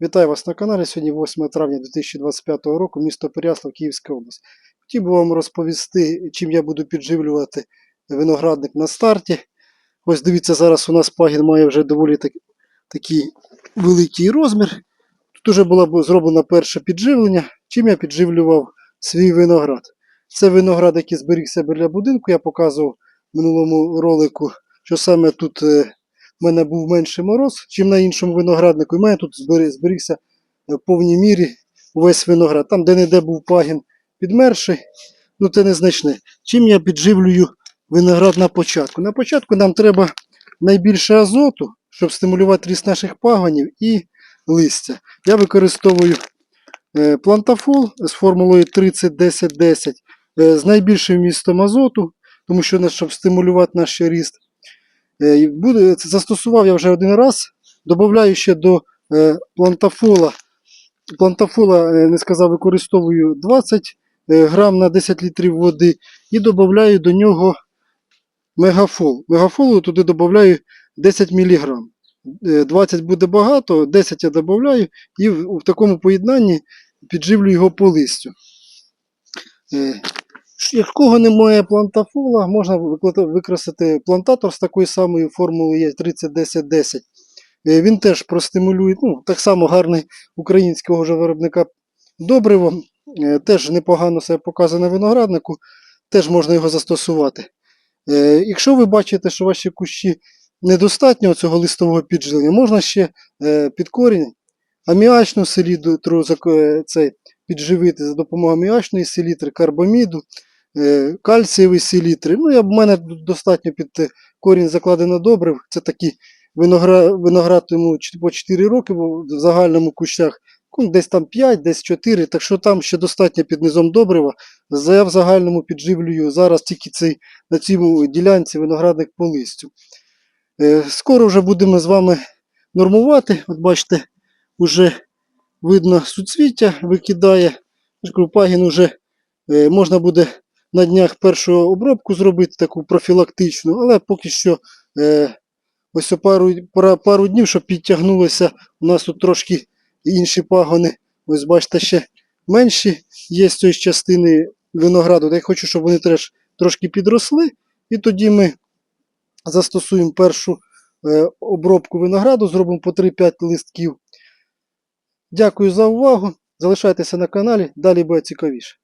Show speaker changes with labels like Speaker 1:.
Speaker 1: Вітаю вас на каналі. Сьогодні 8 травня 2025 року, місто Переяслав, Київська область. Хотів би вам розповісти, чим я буду підживлювати виноградник на старті. Ось дивіться, зараз у нас пагін має вже доволі так, такий великий розмір. Тут вже було зроблено перше підживлення. Чим я підживлював свій виноград. Це виноград, який зберігся біля будинку. Я показував в минулому ролику, що саме тут е, в мене був менший мороз, чим на іншому винограднику. І в мене тут зберігся е, в повній мірі увесь виноград. Там, де-не-де був пагін підмерший, ну це незначне. Чим я підживлюю виноград на початку? На початку нам треба найбільше азоту, щоб стимулювати ріст наших пагонів і листя. Я використовую е, плантафол з формулою 30-10-10 е, з найбільшим містом азоту, тому що щоб стимулювати наш ріст. Е, застосував я вже один раз. Додаю ще до е, плантафола. Плантафола, е, не сказав, використовую 20 е, грам на 10 літрів води і додаю до нього мегафол. Мегафолу туди додаю 10 мг. 20 буде багато, 10 я додаю і в, такому поєднанні підживлю його по листю. Якого немає плантафола, можна використати плантатор з такою самою формулою є 30-10-10. Е, Він теж простимулює, ну, так само гарний українського ж виробника добриво. Е, Теж непогано себе показує на винограднику, теж можна його застосувати. Е, Якщо ви бачите, що ваші кущі недостатньо цього листового підживлення, можна ще під корінь аміачну селітру підживити за допомогою аміачної селітри, карбаміду, е, кальцієвої селітри. Ну, я, в мене достатньо під е, корінь закладено добрив. Це такі виноград, йому по 4 роки в загальному кущах. ну, Десь там 5, десь 4, так що там ще достатньо під низом добрива. Я в загальному підживлюю зараз тільки цей, на цій ділянці виноградник по листю. Е, Скоро вже будемо з вами нормувати. От бачите, вже видно суцвіття викидає. Пагін уже е, можна буде на днях першу обробку зробити, таку профілактичну, але поки що е, ось пару, пара- пару днів, щоб підтягнулося. У нас тут трошки інші пагони. Ось бачите, ще менші є з цієї частини винограду. Я хочу, щоб вони теж трошки підросли. І тоді ми застосуємо першу е, обробку винограду, зробимо по 3-5 листків. Дякую за увагу. Залишайтеся на каналі, далі буде цікавіше.